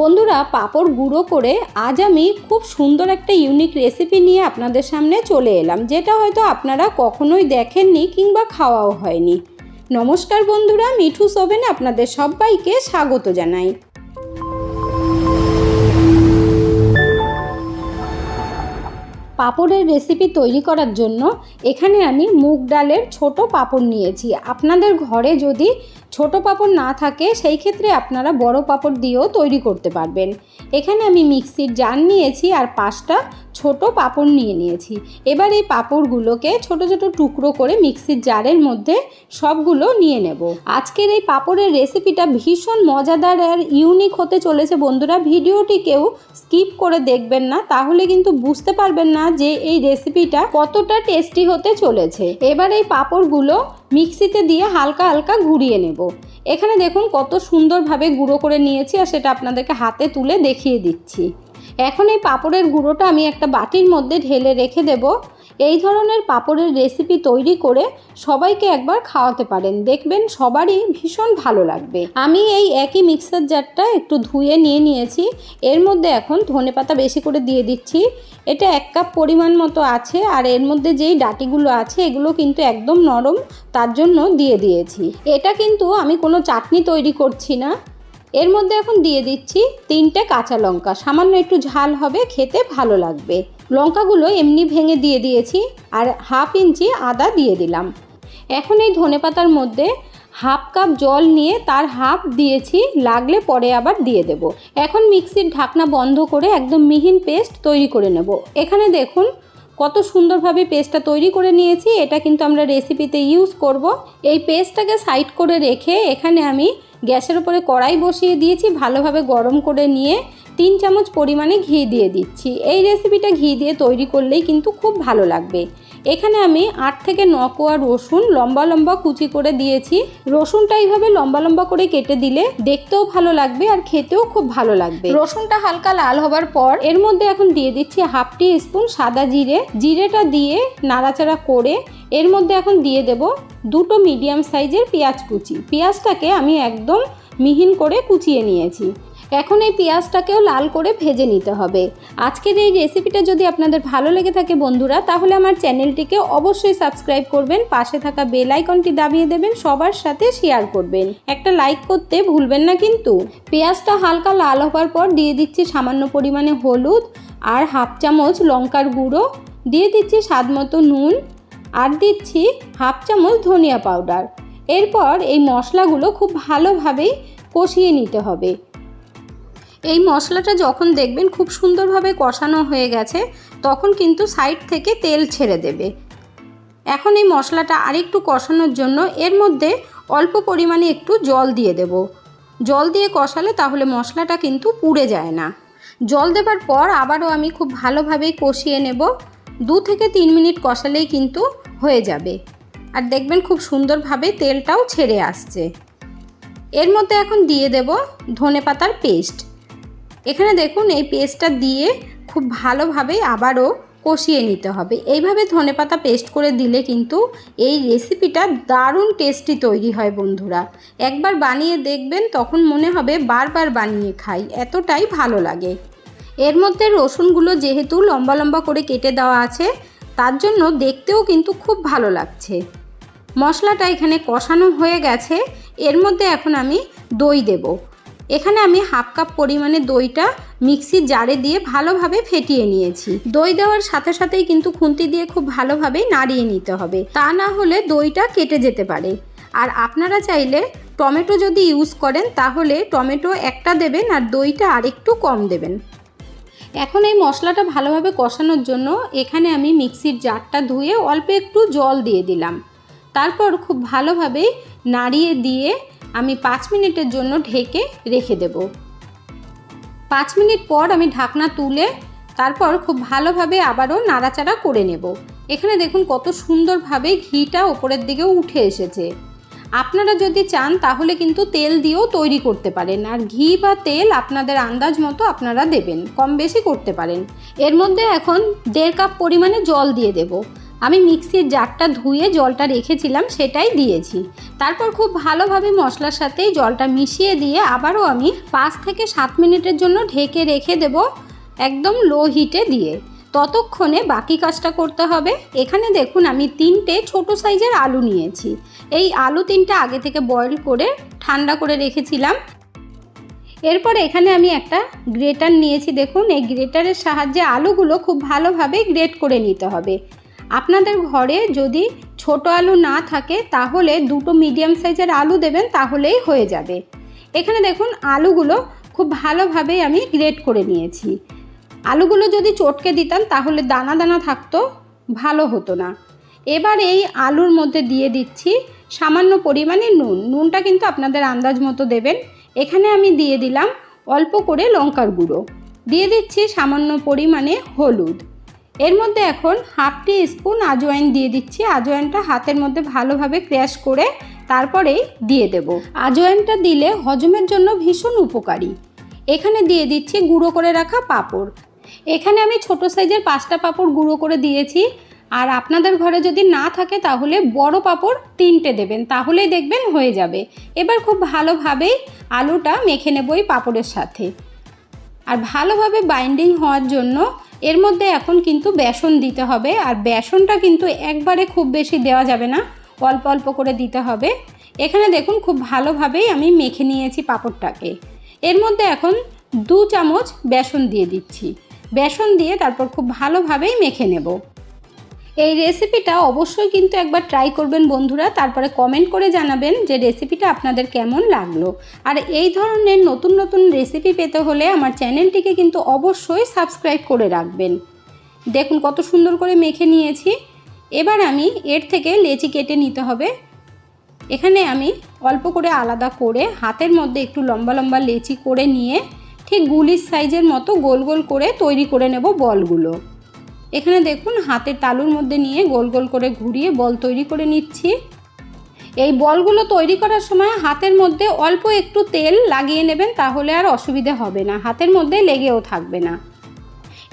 বন্ধুরা, পাঁপড় গুঁড়ো করে আজ আমি খুব সুন্দর একটা ইউনিক রেসিপি নিয়ে আপনাদের সামনে চলে এলাম, যেটা হয়তো আপনারা কখনোই দেখেননি কিংবা খাওয়াও হয়নি। নমস্কার বন্ধুরা, মিঠু সোভেনে আপনাদের সবাইকে স্বাগত জানাই। পাঁপড়ের রেসিপি তৈরি করার জন্য এখানে আমি মুগ ডালের ছোট পাপড় নিয়েছি। আপনাদের ঘরে যদি ছোট পাপড় না থাকে, সেই ক্ষেত্রে আপনারা বড় পাপড় দিয়েও তৈরি করতে পারবেন। এখানে আমি মিক্সির জার নিয়েছি আর পাঁচটা ছোট পাঁপড় নিয়ে নিয়েছি। এবার এই পাঁপড়গুলোকে ছোট ছোট টুকরো করে মিক্সির জারের মধ্যে সবগুলো নিয়ে নেব। আজকের এই পাঁপড়ের রেসিপিটা ভীষণ মজাদার আর ইউনিক হতে চলেছে বন্ধুরা। ভিডিওটি কেউ স্কিপ করে দেখবেন না, তাহলে কিন্তু বুঝতে পারবেন না যে এই রেসিপিটা কতটা টেস্টি হতে চলেছে। এবার এই পাঁপড়গুলো মিক্সিতে দিয়ে হালকা হালকা ঘুরিয়ে নেব। এখানে দেখুন কত সুন্দরভাবে গুঁড়ো করে নিয়েছি আর সেটা আপনাদেরকে হাতে তুলে দেখিয়ে দিচ্ছি। এখন এই পাঁপড়ের গুঁড়োটা আমি একটা বাটির মধ্যে ঢেলে রেখে দেব। এই ধরনের পাঁপড়ের রেসিপি তৈরি করে সবাইকে একবার খাওয়াতে পারেন। দেখবেন সবারই ভীষণ ভালো লাগবে। আমি এই একই মিক্সার জারটা একটু ধুয়ে নিয়ে নিয়েছি। এর মধ্যে এখন ধনেপাতা বেশি করে দিয়ে দিচ্ছি। এটা এক কাপ পরিমাণ মতো আছে আর এর মধ্যে যেই ডাটিগুলো আছে এগুলো কিন্তু একদম নরম, তার জন্য দিয়ে দিয়েছি। এটা কিন্তু আমি কোনো চাটনি তৈরি করছি না। এর মধ্যে এখন দিয়ে দিচ্ছি তিনটে কাঁচা লঙ্কা। সামান্য একটু ঝাল হবে, খেতে ভালো লাগবে। লঙ্কাগুলো এমনি ভেঙে দিয়ে দিয়েছি আর হাফ ইঞ্চি আদা দিয়ে দিলাম। এখন এই ধনেপাতার মধ্যে হাফ কাপ জল নিয়ে তার হাফ দিয়েছি, লাগলে পরে আবার দিয়ে দেব। এখন মিক্সির ঢাকনা বন্ধ করে একদম মিহিন পেস্ট তৈরি করে নেব। এখানে দেখুন কত সুন্দরভাবে পেস্টটা তৈরি করে নিয়েছি, এটা কিন্তু আমরা রেসিপিতে ইউজ করব। এই পেস্টটাকে সাইড করে রেখে এখানে আমি গ্যাসের উপরে কড়াই বসিয়ে দিয়েছি, ভালোভাবে গরম করে নিয়ে তিন চামচ পরিমাণে ঘি দিয়ে দিচ্ছি। এই রেসিপিটা ঘি দিয়ে তৈরি করলেই কিন্তু খুব ভালো লাগবে। এখানে আমি আট থেকে ন কোয়া রসুন লম্বা লম্বা কুচি করে দিয়েছি। রসুনটা এইভাবে লম্বা লম্বা করে কেটে দিলে দেখতেও ভালো লাগবে আর খেতেও খুব ভালো লাগবে। রসুনটা হালকা লাল হবার পর এর মধ্যে এখন দিয়ে দিচ্ছি হাফ টি স্পুন সাদা জিরে। জিরেটা দিয়ে নাড়াচাড়া করে এর মধ্যে এখন দিয়ে দেব দুটো মিডিয়াম সাইজের পেঁয়াজ কুচি। পেঁয়াজটাকে আমি একদম মিহিন করে কুচিয়ে নিয়েছি। এখন এই পেঁয়াজটাকেও লাল করে ভেজে নিতে হবে। আজকের এই রেসিপিটা যদি আপনাদের ভালো লেগে থাকে বন্ধুরা, তাহলে আমার চ্যানেলটিকে অবশ্যই সাবস্ক্রাইব করবেন, পাশে থাকা বেল আইকনটি দাবিয়ে দেবেন, সবার সাথে শেয়ার করবেন। একটা লাইক করতে ভুলবেন না কিন্তু। পেঁয়াজটা হালকা লাল হওয়ার পর দিয়ে দিচ্ছি সামান্য পরিমাণে হলুদ আর হাফ চামচ লঙ্কার গুঁড়ো। দিয়ে দিচ্ছি স্বাদ মতো নুন আর দিচ্ছি হাফ চামচ ধনিয়া পাউডার। এরপর এই মশলাগুলো খুব ভালোভাবেই কষিয়ে নিতে হবে। এই মশলাটা যখন দেখবেন খুব সুন্দরভাবে কষানো হয়ে গেছে, তখন কিন্তু সাইড থেকে তেল ছেড়ে দেবে। এখন এই মশলাটা আরেকটু কষানোর জন্য এর মধ্যে অল্প পরিমাণে একটু জল দিয়ে দেব। জল দিয়ে কষালে তাহলে মশলাটা কিন্তু পুড়ে যায় না। জল দেবার পর আবারও আমি খুব ভালোভাবে কষিয়ে নেব। দু থেকে তিন মিনিট কষালেই কিন্তু হয়ে যাবে। আর দেখবেন খুব সুন্দরভাবে তেলটাও ছেড়ে আসছে। এর মধ্যে এখন দিয়ে দেব ধনে পাতার পেস্ট। এখানে দেখুন, এই পেস্টটা দিয়ে খুব ভালোভাবে আবারও কষিয়ে নিতে হবে। এইভাবে ধনেপাতা পেস্ট করে দিলে কিন্তু এই রেসিপিটা দারুণ টেস্টি তৈরি হয় বন্ধুরা। একবার বানিয়ে দেখবেন, তখন মনে হবে বারবার বানিয়ে খাই, এতটাই ভালো লাগে। এর মধ্যে রসুনগুলো যেহেতু লম্বা লম্বা করে কেটে দেওয়া আছে, তার জন্য দেখতেও কিন্তু খুব ভালো লাগছে। মশলাটা এখানে কষানো হয়ে গেছে, এর মধ্যে এখন আমি দই দেবো। এখানে আমি হাফ কাপ পরিমাণে দইটা মিক্সির জারে দিয়ে ভালোভাবে ফেটিয়ে নিয়েছি। দই দেওয়ার সাথে সাথেই কিন্তু খুন্তি দিয়ে খুব ভালোভাবে নাড়িয়ে নিতে হবে, তা না হলে দইটা কেটে যেতে পারে। আর আপনারা চাইলে টমেটো যদি ইউজ করেন, তাহলে টমেটো একটা দেবেন আর দইটা আরেকটু কম দেবেন। এখন এই মশলাটা ভালোভাবে কষানোর জন্য এখানে আমি মিক্সির জারটা ধুয়ে অল্প একটু জল দিয়ে দিলাম। তারপর খুব ভালোভাবে নাড়িয়ে দিয়ে আমি পাঁচ মিনিটের জন্য ঢেকে রেখে দেব। পাঁচ মিনিট পর আমি ঢাকনা তুলে তারপর খুব ভালোভাবে আবারও নাড়াচাড়া করে নেব। এখানে দেখুন কত সুন্দরভাবে ঘিটা ওপরের দিকে উঠে এসেছে। আপনারা যদি চান, তাহলে কিন্তু তেল দিয়েও তৈরি করতে পারেন। আর ঘি বা তেল আপনাদের আন্দাজ মতো আপনারা দেবেন, কম বেশি করতে পারেন। এর মধ্যে এখন দেড় কাপ পরিমাণে জল দিয়ে দেব। আমি মিক্সির জারটা ধুয়ে জলটা রেখেছিলাম, সেটাই দিয়েছি। তারপর খুব ভালোভাবে মশলার সাথেই জলটা মিশিয়ে দিয়ে আবারও আমি পাঁচ থেকে সাত মিনিটের জন্য ঢেকে রেখে দেব, একদম লো হিটে দিয়ে। ততক্ষণে বাকি কাজটা করতে হবে। এখানে দেখুন আমি তিনটে ছোট সাইজের আলু নিয়েছি। এই আলু তিনটা আগে থেকে বয়েল করে ঠান্ডা করে রেখেছিলাম। এরপর এখানে আমি একটা গ্রেটার নিয়েছি। দেখুন, এই গ্রেটারের সাহায্যে আলুগুলো খুব ভালোভাবে গ্রেট করে নিতে হবে। আপনাদের ঘরে যদি ছোট আলু না থাকে, তাহলে দুটো মিডিয়াম সাইজের আলু দেবেন, তাহলেই হয়ে যাবে। এখানে দেখুন, আলুগুলো খুব ভালোভাবে আমি গ্রেট করে নিয়েছি। আলুগুলো যদি চটকে দিতাম তাহলে দানা দানা থাকতো, ভালো হতো না। এবার এই আলুর মধ্যে দিয়ে দিচ্ছি সামান্য পরিমাণে নুন। নুনটা কিন্তু আপনাদের আন্দাজ মতো দেবেন। এখানে আমি দিয়ে দিলাম অল্প করে লঙ্কার গুঁড়ো। দিয়ে দিচ্ছি সামান্য পরিমাণে হলুদ। এর মধ্যে এখন হাফ টি স্পুন আজওয়াইন দিয়ে দিচ্ছি। আজওয়াইনটা হাতের মধ্যে ভালোভাবে ক্র্যাশ করে তারপরেই দিয়ে দেব। আজওয়াইনটা দিলে হজমের জন্য ভীষণ উপকারী। এখানে দিয়ে দিচ্ছি গুঁড়ো করে রাখা পাঁপড়। এখানে আমি ছোট সাইজের পাঁচটা পাপড় গুঁড়ো করে দিয়েছি। আর আপনাদের ঘরে যদি না থাকে তাহলে বড় পাপড় তিনটে দেবেন, তাহলেই দেখবেন হয়ে যাবে। এবার খুব ভালোভাবেই আলুটা মেখে নেব এই পাপড়ের সাথে। আর ভালোভাবে বাইন্ডিং হওয়ার জন্য এর মধ্যে এখন কিন্তু বেসন দিতে হবে। আর বেসনটা কিন্তু একবারে খুব বেশি দেওয়া যাবে না, অল্প অল্প করে দিতে হবে। এখানে দেখুন খুব ভালোভাবেই আমি মেখে নিয়েছি পাপড়টাকে। এর মধ্যে এখন দু চামচ বেসন দিয়ে দিচ্ছি। বেসন দিয়ে তারপর খুব ভালোভাবেই মেখে নেব। এই রেসিপিটা অবশ্যই কিন্তু একবার ট্রাই করবেন বন্ধুরা, তারপরে কমেন্ট করে জানাবেন যে রেসিপিটা আপনাদের কেমন লাগল। আর এই ধরনের নতুন নতুন রেসিপি পেতে হলে আমার চ্যানেলটিকে কিন্তু অবশ্যই সাবস্ক্রাইব করে রাখবেন। দেখুন কত সুন্দর করে মেখে নিয়েছি। এবার আমি এর থেকে লেচি কেটে নিতে হবে। এখানে আমি অল্প করে আলাদা করে হাতের মধ্যে একটু লম্বা লম্বা লেচি করে নিয়ে ঠিক গুলির সাইজের মতো গোল গোল করে তৈরি করে নেব বলগুলো। এখানে দেখুন হাতের তালুর মধ্যে নিয়ে গোল গোল করে ঘুরিয়ে বল তৈরি করে নিচ্ছি। এই বলগুলো তৈরি করার সময় হাতের মধ্যে অল্প একটু তেল লাগিয়ে নেবেন তাহলে আর অসুবিধে হবে না, হাতের মধ্যে লেগেও থাকবে না।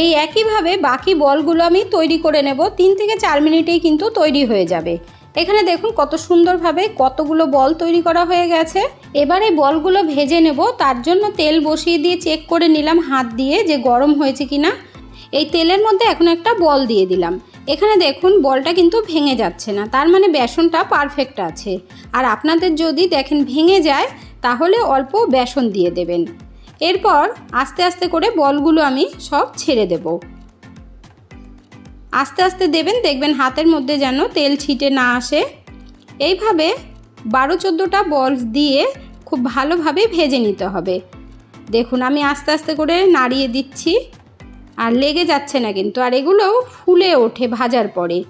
এই একইভাবে বাকি বলগুলো আমি তৈরি করে নেব, তিন থেকে চার মিনিটেই কিন্তু তৈরি হয়ে যাবে। এখানে দেখুন কত সুন্দরভাবে কতগুলো বল তৈরি করা হয়ে গেছে। এবারে বলগুলো ভেজে নেব। তার জন্য তেল বসিয়ে দিয়ে চেক করে নিলাম হাত দিয়ে যে গরম হয়েছে কিনা। এই তেলের মধ্যে এখন একটা বল দিয়ে দিলাম। এখানে দেখুন বলটা কিন্তু ভেঙে যাচ্ছে না। তার মানে বেসনটা পারফেক্ট আছে। আর আপনাদের যদি দেখেন ভেঙে যায়, তাহলে অল্প বেসন দিয়ে দেবেন। এরপর আস্তে আস্তে করে বলগুলো আমি সব ছেড়ে দেব। আস্তে আস্তে দেবেন, দেখবেন হাতের মধ্যে যেন তেল ছিটে না আসে। এইভাবে বারো চোদ্দোটা বলস দিয়ে খুব ভালোভাবে ভেজে নিতে হবে। দেখুন, আমি আস্তে আস্তে করে নাড়িয়ে দিচ্ছি। আর লেগে যাচ্ছে না কিন্তু, আর এগুলোও ফুলে ওঠে ভাজার পরে।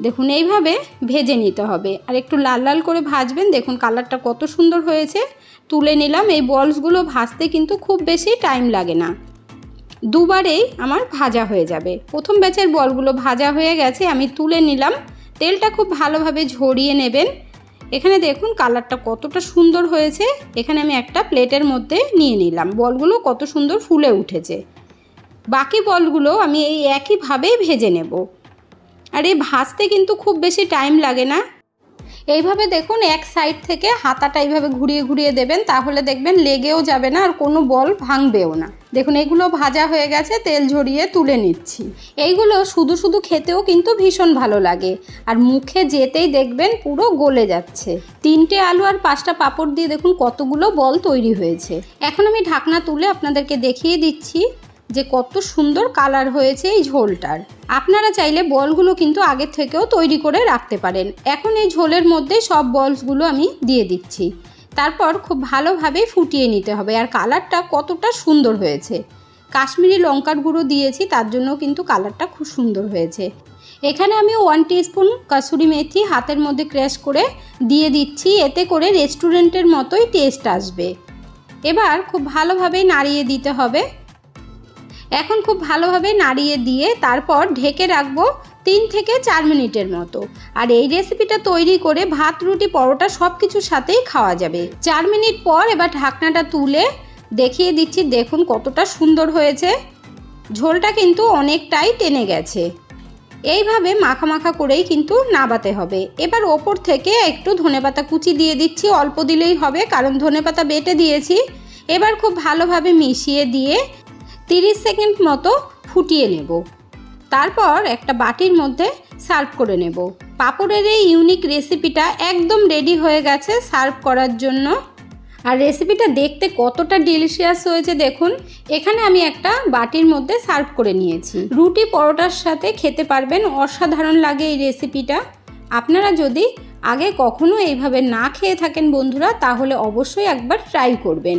দেখুন, এইভাবে ভেজে নিতে হবে। আর একটু লাল লাল করে ভাজবেন, দেখুন কালারটা কত সুন্দর হয়েছে। তুলে নিলাম, এই বলসগুলো ভাজতে কিন্তু খুব বেশি টাইম লাগে না। দুবারেই আমার ভাজা হয়ে যাবে। প্রথম ব্যাচের বলগুলো ভাজা হয়ে গেছে, আমি তুলে নিলাম। তেলটা খুব ভালোভাবে ঝরিয়ে নেবেন। এখানে দেখুন কালারটা কতটা সুন্দর হয়েছে। এখানে আমি একটা প্লেটের মধ্যে নিয়ে নিলাম। বলগুলো কত সুন্দর ফুলে উঠেছে। বাকি বলগুলো আমি এই একইভাবেই ভেজে নেব। আর এই ভাজতে কিন্তু খুব বেশি টাইম লাগে না। এইভাবে দেখুন, এক সাইড থেকে হাতাটা এইভাবে ঘুরিয়ে ঘুরিয়ে দেবেন, তাহলে দেখবেন লেগেও যাবে না আর কোনো বল ভাঙবেও না। দেখুন, এগুলো ভাজা হয়ে গেছে, তেল ঝরিয়ে তুলে নিচ্ছি। এইগুলো শুধু শুধু খেতেও কিন্তু ভীষণ ভালো লাগে। আর মুখে যেতেই দেখবেন পুরো গলে যাচ্ছে। তিনটে আলু আর পাঁচটা পাঁপড় দিয়ে দেখুন কতগুলো বল তৈরি হয়েছে। এখন আমি ঢাকনা তুলে আপনাদেরকে দেখিয়ে দিচ্ছি যে কত সুন্দর কালার হয়েছে এই ঝোলটার। আপনারা চাইলে বলগুলো কিন্তু আগে থেকেও তৈরি করে রাখতে পারেন। এখন এই ঝোলের মধ্যে সব বলসগুলো আমি দিয়ে দিচ্ছি। তারপর খুব ভালোভাবে ফুটিয়ে নিতে হবে আর কালারটা কতটা সুন্দর হয়েছে। কাশ্মীরি লঙ্কার গুঁড়ো দিয়েছি, তার জন্য কিন্তু কালারটা খুব সুন্দর হয়েছে। এখানে আমি ওয়ান স্পুন কাসুরি মেথি হাতের মধ্যে ক্র্যাশ করে দিয়ে দিচ্ছি, এতে করে রেস্টুরেন্টের মতোই টেস্ট আসবে। এবার খুব ভালোভাবেই নাড়িয়ে দিতে হবে। এখন খুব ভালোভাবে নাড়িয়ে দিয়ে তারপর ঢেকে রাখব তিন থেকে চার মিনিটের মতো। আর এই রেসিপিটা তৈরি করে ভাত, রুটি, পরোটা সব কিছুর সাথেই খাওয়া যাবে। চার মিনিট পর এবার ঢাকনাটা তুলে দেখিয়ে দিচ্ছি, দেখুন কতটা সুন্দর হয়েছে। ঝোলটা কিন্তু অনেকটাই টেনে গেছে। এইভাবে মাখা মাখা করেই কিন্তু নাবাতে হবে। এবার ওপর থেকে একটু ধনেপাতা কুচি দিয়ে দিচ্ছি, অল্প দিলেই হবে কারণ ধনেপাতা বেটে দিয়েছি। এবার খুব ভালোভাবে মিশিয়ে দিয়ে 30 সেকেন্ড মতো ফুটিয়ে নেব। তারপর একটা বাটির মধ্যে সার্ভ করে নেব। পাঁপড়ের এই ইউনিক রেসিপিটা একদম রেডি হয়ে গেছে সার্ভ করার জন্য। আর রেসিপিটা দেখতে কতটা ডিলিশিয়াস হয়েছে দেখুন, এখানে আমি একটা বাটির মধ্যে সার্ভ করে নিয়েছি। রুটি পরোটার সাথে খেতে পারবেন, অসাধারণ লাগে এই রেসিপিটা। আপনারা যদি আগে কখনো এইভাবে না খেয়ে থাকেন বন্ধুরা, তাহলে অবশ্যই একবার ট্রাই করবেন।